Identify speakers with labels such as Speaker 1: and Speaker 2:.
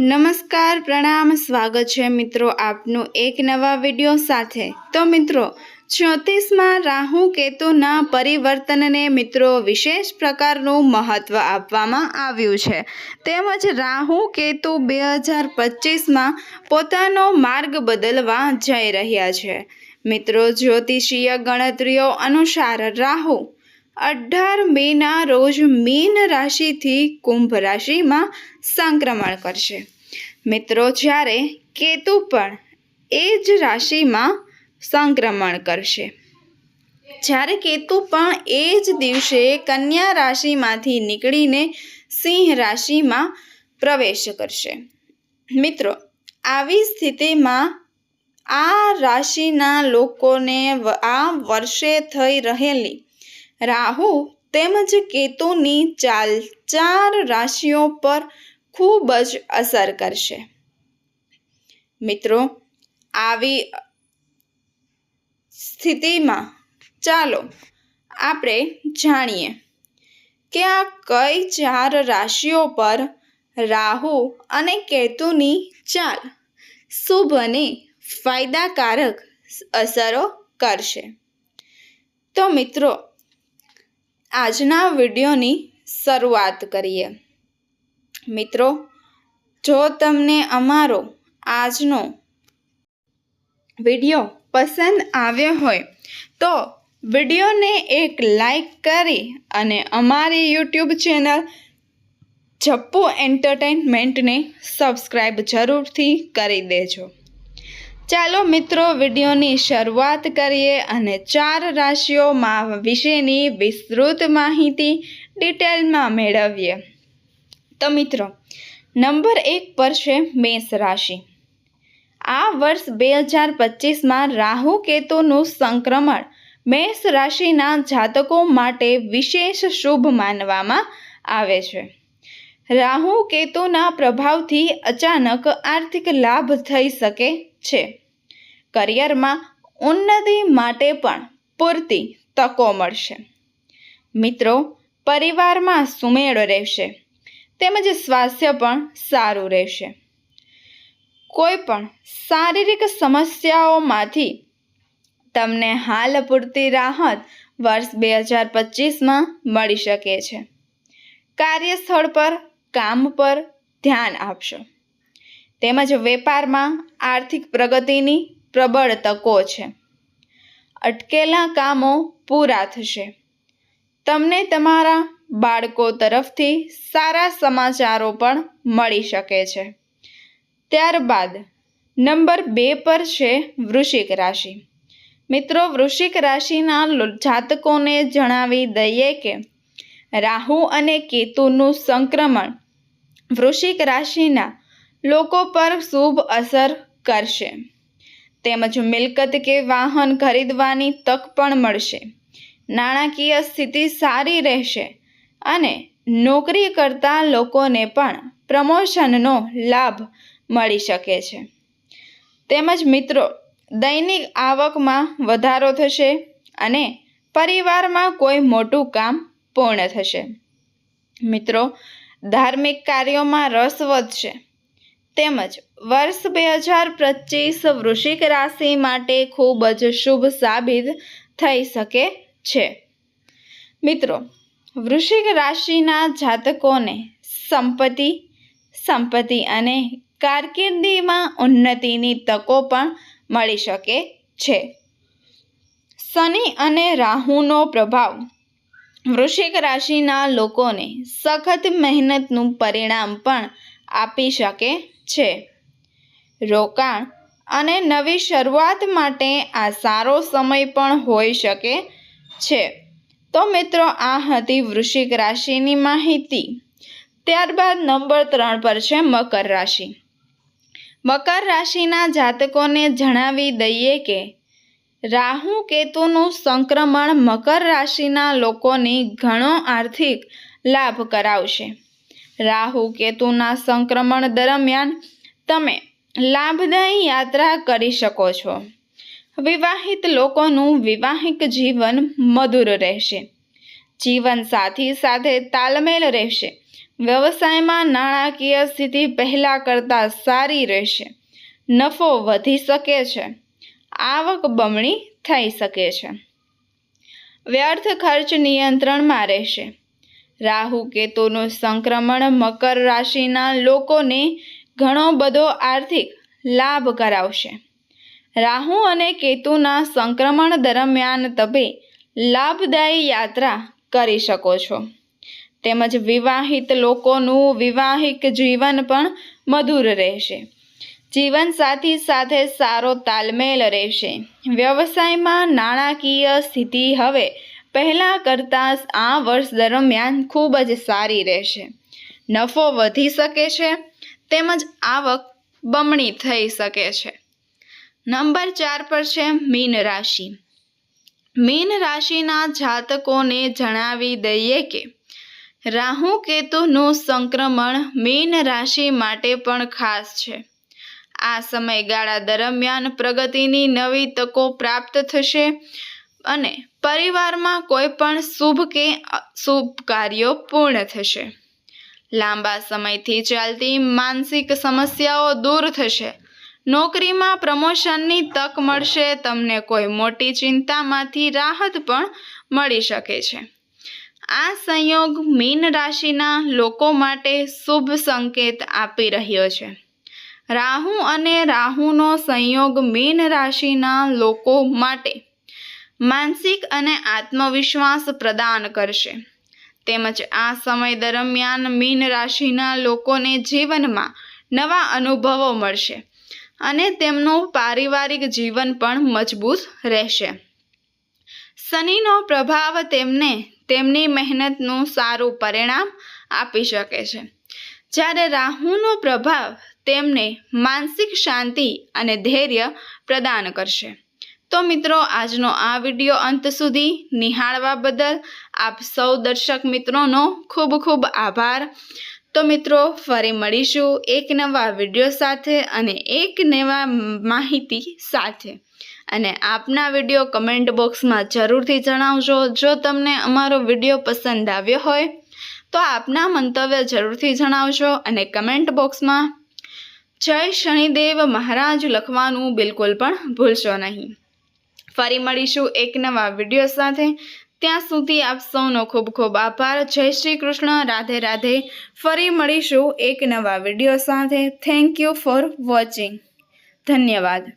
Speaker 1: નમસ્કાર, પ્રણામ, સ્વાગત છે મિત્રો આપનું એક નવા વીડિયો સાથે. તો મિત્રો જ્યોતિષમાં રાહુ કેતુના પરિવર્તનને મિત્રો વિશેષ પ્રકારનું મહત્ત્વ આપવામાં આવ્યું છે. તેમજ રાહુ કેતુ બે હજાર પચીસમાં પોતાનો માર્ગ બદલવા જઈ રહ્યા છે. મિત્રો, જ્યોતિષીય ગણતરીઓ અનુસાર રાહુ અઢાર મેના રોજ મીન રાશિથી કુંભ રાશિમાં સંક્રમણ કરશે. મિત્રો, જ્યારે કેતુ પણ એ જ રાશિમાં સંક્રમણ કરશે. જ્યારે કેતુ પણ એ જ દિવસે કન્યા રાશિમાંથી નીકળીને સિંહ રાશિમાં પ્રવેશ કરશે. મિત્રો, આવી સ્થિતિમાં આ રાશિના લોકોને આ વર્ષે થઈ રહેલી રાહુ તેમજ કેતુની ચાલ ચાર રાશિઓ પર ખૂબ જ અસર કરશે. મિત્રો, આવી સ્થિતિમાં ચાલો આપણે જાણીએ કે આ કઈ ચાર રાશિઓ પર રાહુ અને કેતુની ચાલ શુભ અને ફાયદાકારક અસરો કરશે. તો મિત્રો આજના વિડીયોની શરૂઆત કરીએ. મિત્રો, જો તમને અમારો આજનો વીડિયો પસંદ આવ્યો હોય, તો વિડીયોને એક લાઈક કરી અને અમારી યુટ્યુબ ચેનલ જપ્પુ એન્ટરટેનમેન્ટને સબસ્ક્રાઈબ જરૂરથી કરી દેજો. ચાલો મિત્રો વિડીયોની શરૂઆત કરીએ અને ચાર રાશિઓમાં વિશેની વિસ્તૃત માહિતી ડિટેલમાં મેળવીએ. તો મિત્રો, નંબર એક પર છે મેષ રાશિ. આ વર્ષ બે હજાર પચીસમાં રાહુ કેતુનું સંક્રમણ મેષ રાશિના જાતકો માટે વિશેષ શુભ માનવામાં આવે છે. રાહુ કેતુના પ્રભાવથી અચાનક આર્થિક લાભ થઈ શકે છે. કરિયરમાં ઉન્નતિ માટે પણ પૂરતી તકો મળશે. મિત્રો, પરિવારમાં સુમેળ રહેશે. તેમજ સ્વાસ્થ્ય પણ સારું રહેશે. કોઈ પણ શારીરિક સમસ્યાઓમાંથી તમને હાલ પૂરતી રાહત વર્ષ બે હજાર પચીસમાં મળી શકે છે. કાર્યસ્થળ પર, કામ પર ધ્યાન આપશો. તેમજ વેપારમાં આર્થિક પ્રગતિની પ્રબળ તકો છે. અટકેલા કામો પૂરા થશે. તમને તમારા બાળકો તરફથી સારા સમાચારો પણ મળી શકે છે. ત્યારબાદ નંબર બે પર છે વૃશ્ચિક રાશિ. મિત્રો, વૃશ્ચિક રાશિના જાતકોને જણાવી દઈએ કે રાહુ અને કેતુનું સંક્રમણ વૃશ્ચિક રાશિના લોકો પર શુભ અસર કરશે. તેમજ મિલકત કે વાહન ખરીદવાની તક પણ મળશે. નાણાકીય સ્થિતિ સારી રહેશે અને નોકરી કરતા લોકોને પણ પ્રમોશનનો લાભ મળી શકે છે. તેમજ મિત્રો, દૈનિક આવકમાં વધારો થશે અને પરિવારમાં કોઈ મોટું કામ પૂર્ણ થશે. મિત્રો, ધાર્મિક કાર્યોમાં રસ વધશે. તેમજ વર્ષ બે હજાર પચીસ વૃશ્ચિક રાશિ માટે ખૂબ જ શુભ સાબિત થઈ શકે છે. મિત્રો, વૃશ્ચિક રાશિના જાતકોને સંપત્તિ સંપત્તિ અને કારકિર્દીમાં ઉન્નતિની તકો પણ મળી શકે છે. શનિ અને રાહુનો પ્રભાવ. વૃશ્ચિક રાશિના લોકોને સખત મહેનતનું પરિણામ પણ આપી શકે છે. રોકાણ અને નવી શરૂઆત માટે આ સારો સમય પણ હોઈ શકે છે. તો મિત્રો, આ હતી વૃશ્ચિક રાશિની માહિતી. ત્યારબાદ નંબર ત્રણ પર છે મકર રાશિ. મકર રાશિના જાતકોને જણાવી દઈએ કે, રાહુ કેતુનું સંક્રમણ મકર રાશિના લોકોની ઘણો આર્થિક લાભ કરાવશે. રાહુ કેતુના સંક્રમણ દરમિયાન તમે લાભદાયી યાત્રા કરી શકો છો. વિવાહિત લોકોનું વિવાહિક જીવન મધુર રહેશે. જીવન સાથી સાથે તાલમેલ રહેશે. વ્યવસાયમાં નાણાકીય સ્થિતિ પહેલાં કરતાં સારી રહેશે. નફો વધી શકે છે. આવક બમણી થઈ શકે છે. વ્યર્થ ખર્ચ નિયંત્રણમાં રહેશે. રાહુ કેતુનું સંક્રમણ મકર રાશિના લોકોને ઘણો બધો આર્થિક લાભ કરાવશે. રાહુ અને કેતુના સંક્રમણ દરમિયાન તમે લાભદાયી યાત્રા કરી શકો છો. તેમજ વિવાહિત લોકોનું વિવાહિક જીવન પણ મધુર રહેશે. જીવનસાથી સાથે સારો તાલમેલ રહેશે. વ્યવસાયમાં નાણાકીય સ્થિતિ હવે પહેલાં કરતાં આ વર્ષ દરમિયાન ખૂબ જ સારી રહેશે. નફો વધી શકે છે, તેમજ આવક બમણી થઈ શકે છે. નંબર ચાર પર છે મીન રાશિ. મીન રાશિના જાતકોને જણાવી દઈએ કે, રાહુ કેતુનું સંક્રમણ મીન રાશિ માટે પણ ખાસ છે. આ સમયગાળા દરમિયાન પ્રગતિની નવી તકો પ્રાપ્ત થશે અને પરિવારમાં કોઈ પણ શુભ કે શુભ કાર્યો પૂર્ણ થશે. લાંબા સમયથી ચાલતી માનસિક સમસ્યાઓ દૂર થશે. નોકરીમાં પ્રમોશનની તક મળશે, તમને કોઈ મોટી ચિંતામાંથી રાહત પણ મળી શકે છે. આ સંયોગ મીન રાશિના લોકો માટે શુભ સંકેત આપી રહ્યો છે. રાહુ અને રાહુનો સંયોગ મીન રાશિના લોકો માટે માનસિક અને આત્મવિશ્વાસ પ્રદાન કરશે. તેમજ આ સમય દરમિયાન મીન રાશિના લોકોને જીવનમાં નવા અનુભવો મળશે અને તેમનું પારિવારિક જીવન પણ મજબૂત રહેશે. શનિનો પ્રભાવ તેમને તેમની મહેનતનું સારું પરિણામ આપી શકે છે. જ્યારે રાહુનો પ્રભાવ તેમને માનસિક શાંતિ અને ધૈર્ય પ્રદાન કરશે. તો મિત્રો, આજનો આ વીડિયો અંત સુધી નિહાળવા બદલ આપ સૌ દર્શક મિત્રોનો ખૂબ ખૂબ આભાર. તો મિત્રો, ફરી મળીશું એક નવા વીડિયો સાથે અને એક નવા માહિતી સાથે. અને આપના વીડિયો કમેન્ટ બોક્સમાં જરૂરથી જણાવજો. જો તમને અમારો વીડિયો પસંદ આવ્યો હોય, તો આપના મંતવ્ય જરૂરથી જણાવજો અને કમેન્ટ બોક્સમાં જય શનિદેવ મહારાજ લખવાનું બિલકુલ પણ ભૂલશો નહીં. ફરી મળીશું એક નવા વીડિયો સાથે. ત્યાં સુધી આપ સૌનો ખૂબ ખૂબ આભાર. જય શ્રી કૃષ્ણ. રાધે રાધે. ફરી મળીશું એક નવા વીડિયો સાથે. થેન્ક યુ ફોર વોચિંગ ધન્યવાદ.